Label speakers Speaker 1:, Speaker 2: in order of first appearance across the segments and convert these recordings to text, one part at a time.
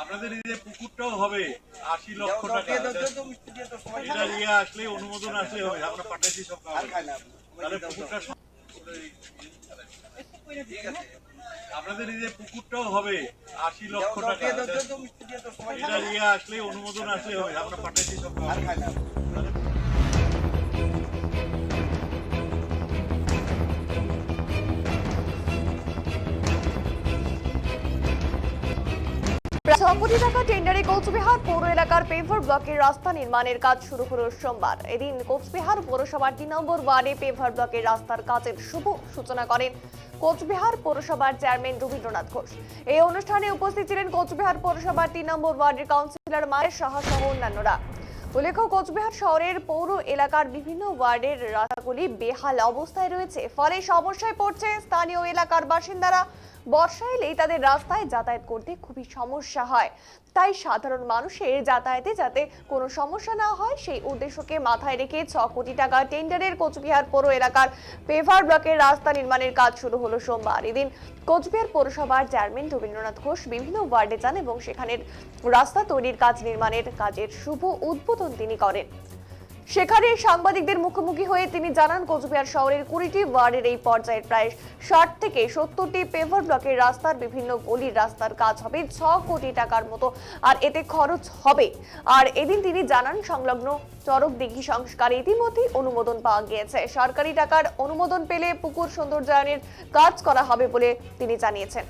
Speaker 1: আপনাদের এই যে পুকুরটাও হবে আশি লক্ষ টাকা। এটা আসলে অনুমোদন আসলে হবে আমরা পাঠাইছি সব। তাহলে পুকুরটা আপনাদের এই যে পুকুরটাও হবে আশি লক্ষ টাকা। এটা আসলে অনুমোদন আসলে হবে আমরা পাঠাইছি সব কাগজ।
Speaker 2: কোটি টাকা টেন্ডারে কোচবিহার পৌর এলাকার পেভার ব্লকের রাস্তা নির্মাণের কাজ শুরু হলো সোমবার। এদিন কোচবিহার পৌরসভার তিন নম্বর ওয়ার্ডে পেভার ব্লকের রাস্তার কাজের শুভ সূচনা করেন কোচবিহার পৌরসভার চেয়ারম্যান রবীন্দ্রনাথ ঘোষ। এই অনুষ্ঠানে উপস্থিত ছিলেন কোচবিহার পৌরসভার তিন নম্বর ওয়ার্ডের কাউন্সিলর মায়ের সাহা সহ অন্যান্যরা। উল্লেখ্য, কোচবিহার শহরের পৌর এলাকার বিভিন্ন ওয়ার্ডের রাস্তাগুলি বেহাল অবস্থায় রয়েছে। ফলে সমস্যায় পড়ছে স্থানীয় এলাকার বাসিন্দারা। বর্ষা এলেই তাদের রাস্তায় যাতায়াত করতে খুবই সমস্যা হয়। তাই সাধারণ মানুষের যাতায়াতে যাতে কোনো সমস্যা না হয়, সেই উদ্দেশ্যকে মাথায় রেখে ছ কোটি টাকা টেন্ডারের কোচবিহার পৌর এলাকার পেভার ব্লকের রাস্তা নির্মাণের কাজ শুরু হলো সোমবার। এদিন কোচবিহার পৌরসভার চেয়ারম্যান রবীন্দ্রনাথ ঘোষ বিভিন্ন ওয়ার্ডে যান এবং সেখানের রাস্তা তৈরির কাজ নির্মাণের কাজের শুভ উদ্বোধন তিনি করেন। সেখানে সাংবাদিকদের মুখোমুখি হয়ে তিনি জানান, কোচবিহার শহরের কুড়িটি ওয়ার্ডের এই পর্যায়ের প্রায় ষাট থেকে সত্তরটি পেভার ব্লকের রাস্তার বিভিন্ন গলির রাস্তার কাজ হবে ছ কোটি টাকার মতো, আর এতে খরচ হবে। আর এদিন তিনি জানান, সংলগ্ন চরক দিঘি সংস্কার ইতিমধ্যেই অনুমোদন পাওয়া গিয়েছে। সরকারি টাকার অনুমোদন পেলে পুকুর সৌন্দর্যায়নের কাজ করা হবে বলে তিনি জানিয়েছেন।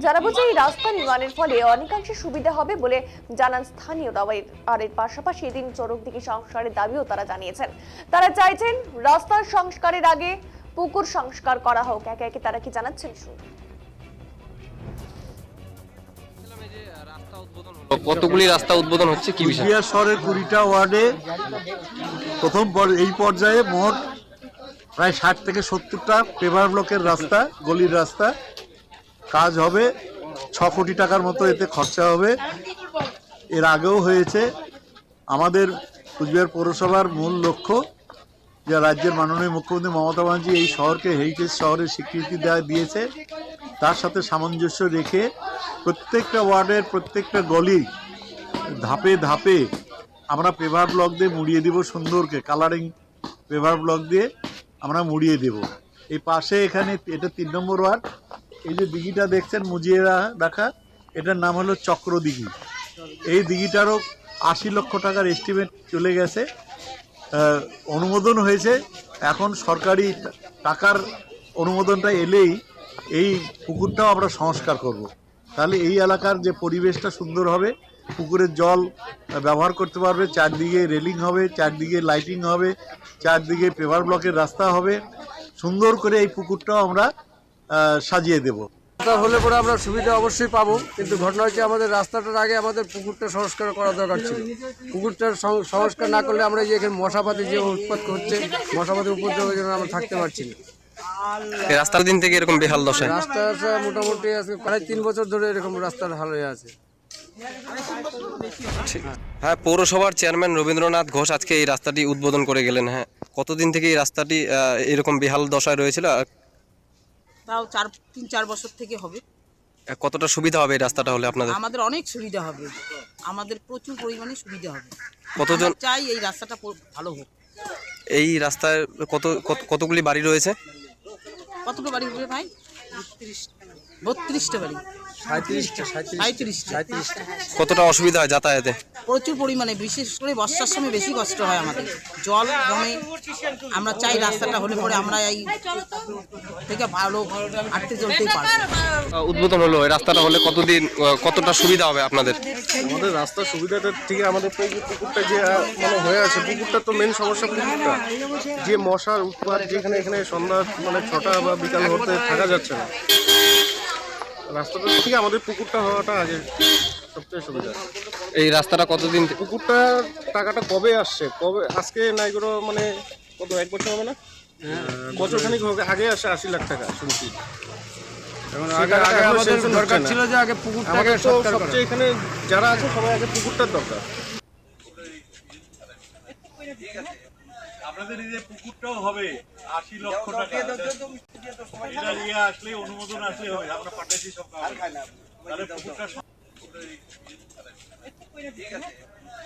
Speaker 2: জানাব যে এই রাস্তা নির্মাণের ফলে অনেকাংশে সুবিধা হবে বলে জানান স্থানীয়রা এর- আর এর পাশাপাশি এদিন চরক দিকে সংস্কারের দাবিও তারা জানিয়েছেন। তারা চাইছেন রাস্তার সংস্কারের আগে পুকুর সংস্কার করা হোক। একে একে তারা কি জানাচ্ছেন শুনুন।
Speaker 3: কতগুলি রাস্তা উদ্বোধন হচ্ছে? কি বিষয়?
Speaker 4: শহরের কুড়িটা ওয়ার্ডে প্রথম পর- এই পর্যায়ে মোট প্রায় ষাট থেকে সত্তরটা পেভার ব্লকের রাস্তা গলির রাস্তা কাজ হবে। ছ কোটি টাকার মতো এতে খরচা হবে। এর আগেও হয়েছে। আমাদের কুচবিহার পৌরসভার মূল লক্ষ্য, যে রাজ্যের মাননীয় মুখ্যমন্ত্রী মমতা ব্যানার্জি এই শহরকে হেরিটেজ শহরের স্বীকৃতি দেওয়া দিয়েছে, তার সাথে সামঞ্জস্য রেখে প্রত্যেকটা ওয়ার্ডের প্রত্যেকটা গলি ধাপে ধাপে আমরা পেভার ব্লক দিয়ে মুড়িয়ে দিব সুন্দরকে কালারিং পেভার ব্লক দিয়ে আমরা মুড়িয়ে দেব। এই পাশে এখানে, এটা তিন নম্বর ওয়ার্ড। এই যে দিঘিটা দেখছেন মুজিয়ে রাখা এটার নাম হলো চক্র দিঘি এই দিঘিটারও আশি লক্ষ টাকার এস্টিমেট চলে গেছে। অনুমোদন হয়েছে। এখন সরকারি টাকার অনুমোদনটা এলেই এই পুকুরটাও আমরা সংস্কার করব। তাহলে এই এলাকার যে পরিবেশটা সুন্দর হবে পুকুরের জল ব্যবহার করতে পারবে, চারদিকে রেলিং হবে, চারদিকে লাইটিং হবে, চারদিকে পেভার ব্লকের রাস্তা হবে। সুন্দর করে এই পুকুরটাও আমরা সাজিয়ে দেব।
Speaker 5: রাস্তা হলে পরে আমরা সুবিধা অবশ্যই পাবো কিন্তু ঘটনা হচ্ছে আমাদের রাস্তাটার আগে আমাদের পুকুরটা সংস্কার করা দরকার ছিল। পুকুরটার সংস্কার না করলে আমরা যে এখানে মশাপাতি যে উৎপাত হচ্ছে মশাপাতির উপদ্রবের জন্য আমরা থাকতে পারছি না।
Speaker 3: এই রাস্তার দিন থেকে এরকম বেহাল দশায়
Speaker 5: রাস্তা মোটামুটি আজকে প্রায় তিন বছর ধরে এরকম রাস্তার হাল হয়ে আছে।
Speaker 3: হ্যাঁ পৌরসভার চেয়ারম্যান রবীন্দ্রনাথ ঘোষ আজকে এই রাস্তাটি উদ্বোধন করে গেলেন হ্যাঁ। কতদিন থেকে এই রাস্তাটি আহ, এরকম বেহাল দশায় রয়েছিল? আর
Speaker 6: তাও চার তিন চার বছর থেকে হবে।
Speaker 3: কতটা সুবিধা হবে এই রাস্তাটা হলে আপনাদের?
Speaker 6: আমাদের অনেক সুবিধা হবে। আমাদের প্রচুর পরিমাণে সুবিধা হবে।
Speaker 3: কতজন?
Speaker 6: চাই এই রাস্তাটা ভালো হোক।
Speaker 3: এই রাস্তায় কত কত- কতগুলি বাড়ি রয়েছে?
Speaker 6: কতগুলো বাড়ি হবে ভাই? বত্রিশটা বাড়ি।
Speaker 3: কতটা অসুবিধা হয় যাতায়াতে?
Speaker 6: প্রচুর পরিমাণে বিশেষ করে বর্ষার সময় বেশি কষ্ট হয় আমাদের। জল জমে আমরা চাই রাস্তাটা হলে পরে আমরা এই থেকে ভালো আটতে চলতেই পারব।
Speaker 3: উদ্বোধন হলো এই রাস্তাটা হলে কতদিন কতটা সুবিধা হবে আপনাদের?
Speaker 7: আমাদের রাস্তার সুবিধাটা ঠিক আমাদের পুকুর- পুকুরটা যে মানে হয়ে আছে পুকুরটা তো মেন সমস্যা পুকুরটা। যে মশার উৎপাত যেখানে এখানে সন্ধ্যা মানে ছটা বা বিকাল হতে থাকা যাচ্ছে না। রাস্তাটা ঠিক আমাদের পুকুরটা হওয়াটা আগে সবচেয়ে সুবিধা।
Speaker 3: এই রাস্তাটা কতদিন
Speaker 7: পুকুরটা টাকাটা কবে আসছে? কবে আজকে নাই করে মানে কত এক বছর হবে না? বছর খানিক হবে আগে আসে আশি লাখ টাকা শুনছি।
Speaker 5: এখানে
Speaker 7: যারা আছে সবাই আগে পুকুরটার দরকার।
Speaker 4: আপনাদের এই যে পুকুরটাও হবে আশি লক্ষ টাকা। এটা ইয়ে আসলে অনুমোদন আসলে হবে আমরা পাঠাইছি সব। তাহলে পুকুরটা